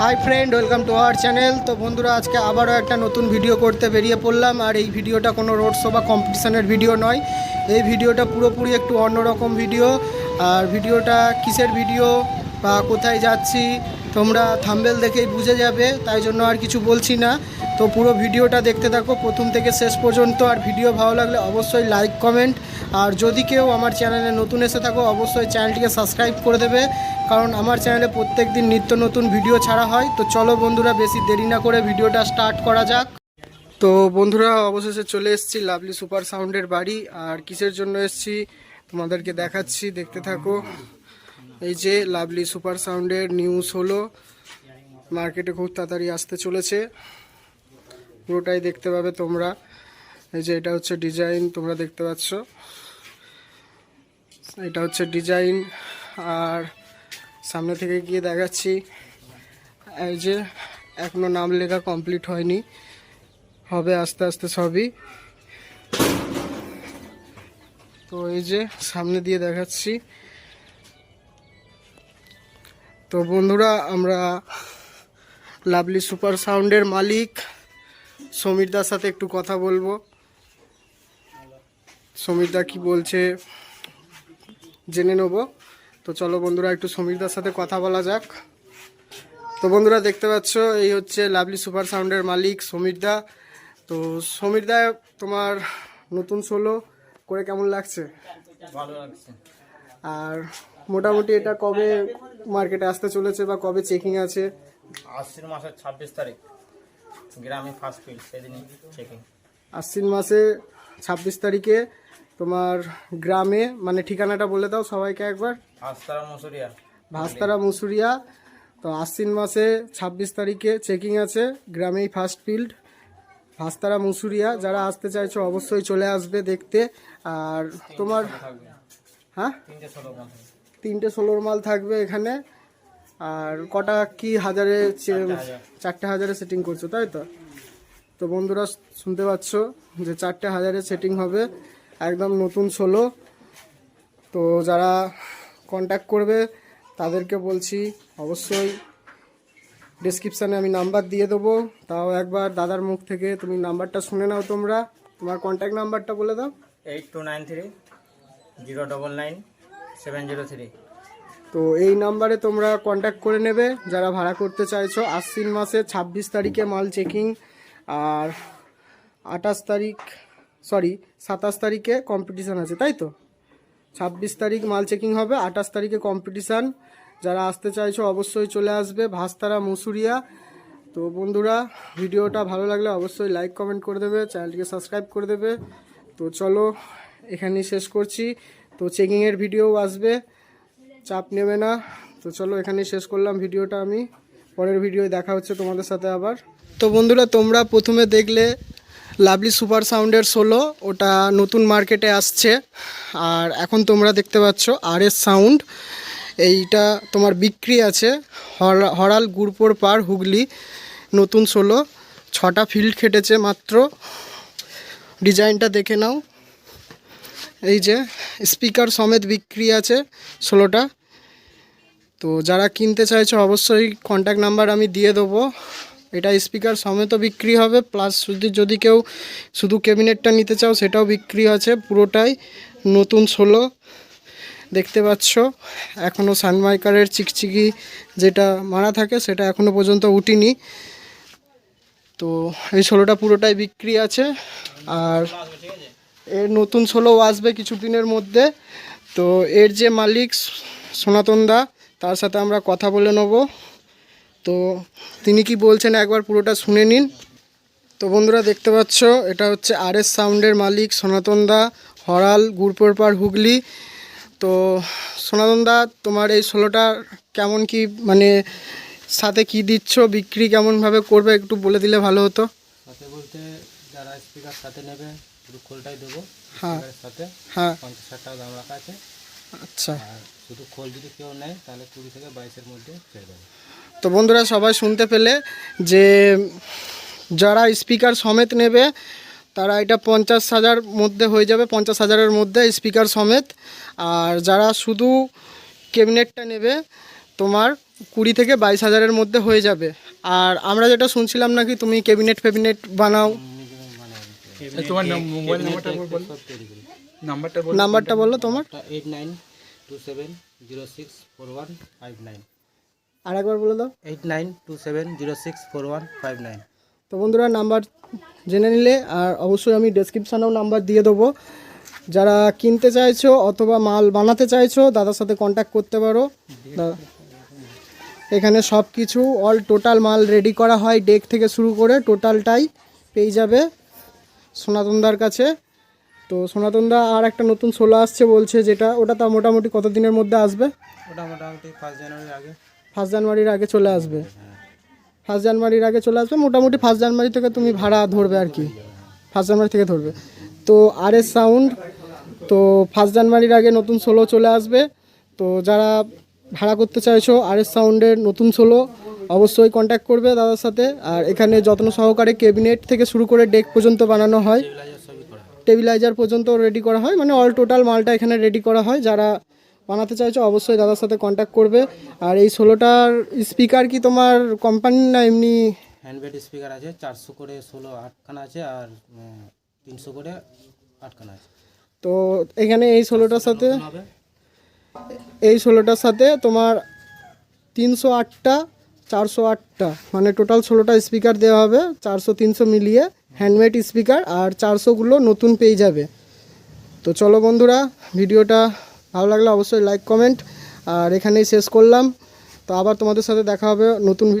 Hi friend welcome to our channel তো বন্ধুরা, আজকে আবারও একটা নতুন ভিডিও করতে বেরিয়ে পড়লাম। আর এই ভিডিওটা কোনো রোড শো বা কম্পিটিশনের ভিডিও নয়। এই ভিডিওটা পুরোপুরি একটু অন্যরকম ভিডিও আর ভিডিওটা কিসের ভিডিও বা কোথায় যাচ্ছি তোমরা থাম্বেল দেখেই বুঝে যাবে, তাই জন্য আর কিছু বলছি না। তো পুরো ভিডিওটা দেখতে থাকো, প্রথম থেকে শেষ পর্যন্ত। আর ভিডিও ভালো লাগলে অবশ্যই লাইক কমেন্ট আর যদি কেউ আমার চ্যানেলে নতুন এসে থাকো, অবশ্যই চ্যানেলটিকে সাবস্ক্রাইব করে দেবে। কারণ আমার চ্যানেলে প্রত্যেক দিন নিত্য নতুন ভিডিও ছাড়া হয়। তো চলো বন্ধুরা, বেশি দেরি না করে ভিডিওটা স্টার্ট করা যাক। তো বন্ধুরা, অবশেষে চলে এসেছি লাভলি সুপার সাউন্ডের বাড়ি। আর কিসের জন্য এসেছি, তোমাদেরকে দেখাচ্ছি, দেখতে থাকো। এই যে লাভলি সুপার সাউন্ডের নিউজ হলো মার্কেটে খুব তাড়াতাড়ি আসতে চলেছে। পুরোটাই দেখতে পাবে তোমরা। এই যে এটা হচ্ছে ডিজাইন তোমরা দেখতে পাচ্ছ। এটা হচ্ছে ডিজাইন আর সামনে থেকে গিয়ে দেখাচ্ছি, এই যে এখনও নাম লেখা কমপ্লিট হয়নি। হবে আস্তে আস্তে সবই। তো এই যে সামনে দিয়ে দেখাচ্ছি তো বন্ধুরা, আমরা লাভলি সুপার সাউন্ডের মালিক। সমীরদার সাথে একটু কথা বলব। সমীরদা কি বলছে জেনে নেব। তো চলো বন্ধুরা, একটু সমীরদার সাথে কথা বলা যাক। তো বন্ধুরা, দেখতে পাচ্ছ, এই হচ্ছে লাভলি সুপার সাউন্ডের মালিক সমীরদা তো সমীরদা তোমার নতুন সোলো করে কেমন লাগছে? ভালো লাগছে। আর মোটামুটি এটা কবে মার্কেটে আসতে চলেছে বা কবে চেকিং আছে? আশ্বিন মাসের ছাব্বিশ তারিখ। গ্রামে ফার্স্ট ফিল্ড সেদিনই চেকিং আশ্বিন মাসে ছাব্বিশ তারিখে তোমার গ্রামে মানে ঠিকানাটা বলে দাও সবাইকে একবার। আস্তারা মসুরিয়া। ভাস্তারা মুসুরিয়া। তো আশ্বিন মাসে ছাব্বিশ তারিখে চেকিং আছে গ্রামেই ফার্স্ট ফিল্ড ভাস্তারা মুসুরিয়া যারা আসতে চাইছো অবশ্যই চলে আসবে দেখতে। আর তোমার হ্যাঁ? তিনটে ষোলো ষোলোর মাল থাকবে এখানে। আর কটা কি হাজারে চারটে হাজারে। সেটিং করছ তাই তো? তো বন্ধুরা শুনতে পাচ্ছ যে চারটে হাজারে সেটিং হবে একদম নতুন ষোলো। তো যারা কন্ট্যাক্ট করবে তাদেরকে বলছি অবশ্যই ডিসক্রিপশানে আমি নাম্বার দিয়ে দেবো। তাও একবার দাদার মুখ থেকে তুমি নাম্বারটা শুনে নাও তোমরা। তোমার কন্ট্যাক্ট নাম্বারটা বলে দাও। Eight two nine three zero double nine seven zero three. তো এই নাম্বারে তোমরা কন্ট্যাক্ট করে নেবে যারা ভাড়া করতে চাইছো। আশ্বিন মাসে ছাব্বিশ তারিখে মাল চেকিং আর আঠাশ তারিখ সরি সাতাশ তারিখে কম্পিটিশান আছে, তাই তো? ছাব্বিশ তারিখ মাল চেকিং হবে, আঠাশ তারিখে কম্পিটিশান যারা আসতে চাইছো অবশ্যই চলে আসবে, ভাস্তারা, মুসুরিয়া। তো বন্ধুরা, ভিডিওটা ভালো লাগলে অবশ্যই লাইক কমেন্ট করে দেবে চ্যানেলটিকে সাবস্ক্রাইব করে দেবে। তো চলো এখানেই শেষ করছি। তো চেকিংয়ের ভিডিও আসবে, চাপ নেবে না। তো চলো এখানেই শেষ করলাম ভিডিওটা আমি। পরের ভিডিও দেখা হচ্ছে তোমাদের সাথে আবার। তো বন্ধুরা, তোমরা প্রথমে দেখলে লাভলি সুপার সাউন্ডের সোলো ওটা নতুন মার্কেটে আসছে। আর এখন তোমরা দেখতে পাচ্ছ আর এস সাউন্ড এইটা তোমার বিক্রি আছে হরা- হরাল গুরপুর পার হুগলি। নতুন সোলো ছটা ফিল্ড খেটেছে মাত্র। ডিজাইনটা দেখে নাও। এই যে স্পিকার সমেত বিক্রি আছে ষোলোটা। তো যারা কিনতে চাইছো অবশ্যই কন্ট্যাক্ট নাম্বার আমি দিয়ে দেবো। এটা স্পিকার সমেতও বিক্রি হবে প্লাস যদি যদি কেউ শুধু ক্যাবিনেটটা নিতে চাও সেটাও বিক্রি আছে পুরোটাই। নতুন ষোলো, দেখতে পাচ্ছ এখনও সানমাইকারের চিকচিকি যেটা মারা থাকে সেটা এখনও পর্যন্ত উঠিনি। তো এই ষোলোটা পুরোটাই বিক্রি আছে, আর এর নতুন ষোলো আসবে কিছু দিনের মধ্যে। তো এর যে মালিক সনাতন দা, তার সাথে আমরা কথা বলে নেব। তো তিনি কি বলছেন একবার পুরোটা শুনে নিন। তো বন্ধুরা দেখতে পাচ্ছ, এটা হচ্ছে আর এস সাউন্ডের মালিক সনাতন দা, হরাল গুরপুরপাড় হুগলি। তো সনাতন দা, তোমার এই ষোলোটা কেমন কি মানে সাথে কি দিচ্ছ, বিক্রি কেমনভাবে করবে, একটু বলে দিলে ভালো হতো। সাথে বলতে যারা স্পিকার সাথে নেবে শুধু খোলটাই দেবো। হ্যাঁ। সাথে হ্যাঁ। পঞ্চাশ ষাট টাকা দাম রাখা আছে। আচ্ছা। শুধু খোল যদি কেউ নেয় তাহলে কুড়ি থেকে বাইশের মধ্যে তো বন্ধুরা সবাই শুনতে পেলে যে যারা স্পিকার সমেত নেবে তারা এটা পঞ্চাশ হাজার মধ্যে হয়ে যাবে পঞ্চাশ হাজারের মধ্যে স্পিকার সমেত। আর যারা শুধু ক্যাবিনেটটা নেবে তোমার কুড়ি থেকে বাইশ হাজারের মধ্যে হয়ে যাবে। আর আমরা যেটা শুনছিলাম নাকি তুমি ক্যাবিনেট ফেবিনেট বানাও। তোমার মোবাইল নাম্বারটা বল। নাম্বারটা বল। নাম্বারটা বলো তোমার। Eight nine two seven zero six four one five nine আর একবার বলে দাও। Eight nine two seven zero six four one five nine তো বন্ধুরা নাম্বার জেনে নিলে আর অবশ্যই আমি ডেসক্রিপশানেও নাম্বার দিয়ে দেবো। যারা কিনতে চাইছো অথবা মাল বানাতে চাইছো দাদার সাথে কন্ট্যাক্ট করতে পারো। এখানে সব কিছু অল টোটাল মাল রেডি করা হয় ডেক থেকে শুরু করে টোটালটাই পেয়ে যাবে। সনাতনদার কাছে। তো সনাতনদা আর একটা নতুন সোলো আসছে বলছে যেটা ওটা তা মোটামুটি কত দিনের মধ্যে আসবে? ওটা মোটামুটি ফার্স্ট জানুয়ারির আগে। ফার্স্ট জানুয়ারির আগে চলে আসবে। ফার্স্ট জানুয়ারির আগে চলে আসবে মোটামুটি ফার্স্ট জানুয়ারি থেকে তুমি ভাড়া ধরবে আর কি। ফার্স্ট জানুয়ারি থেকে ধরবে। তো আর এস সাউন্ড তো ফার্স্ট জানুয়ারির আগে নতুন সোলো চলে আসবে। তো যারা ভাড়া করতে চাইছো আর এস সাউন্ডের নতুন সোলো অবশ্যই কন্ট্যাক্ট করবে দাদার সাথে। আর এখানে যত্ন সহকারে ক্যাবিনেট থেকে শুরু করে ডেক পর্যন্ত বানানো হয়। টেবিলাইজার পর্যন্ত রেডি করা হয়। মানে অল টোটাল মালটা এখানে রেডি করা হয়। যারা বানাতে চাইছো অবশ্যই দাদার সাথে কন্ট্যাক্ট করবে। আর এই ষোলোটার স্পিকার কি তোমার কোম্পানি না এমনি হ্যান্ডবেড স্পিকার আছে। চারশো করে ষোলো আটখানা আছে আর তিনশো করে আটখানা আছে। তো এখানে এই ষোলোটার সাথে এই ষোলোটার সাথে তোমার তিনশো আটটা চারশো আটটা। মানে টোটাল ষোলোটা স্পিকার দেওয়া হবে, চারশো, তিনশো মিলিয়ে হ্যান্ডমেড স্পিকার আর চারশোগুলো নতুন পেয়ে যাবে। তো চলো বন্ধুরা, ভিডিওটা ভালো লাগলে অবশ্যই লাইক কমেন্ট আর এখানেই শেষ করলাম। তো আবার তোমাদের সাথে দেখা হবে নতুন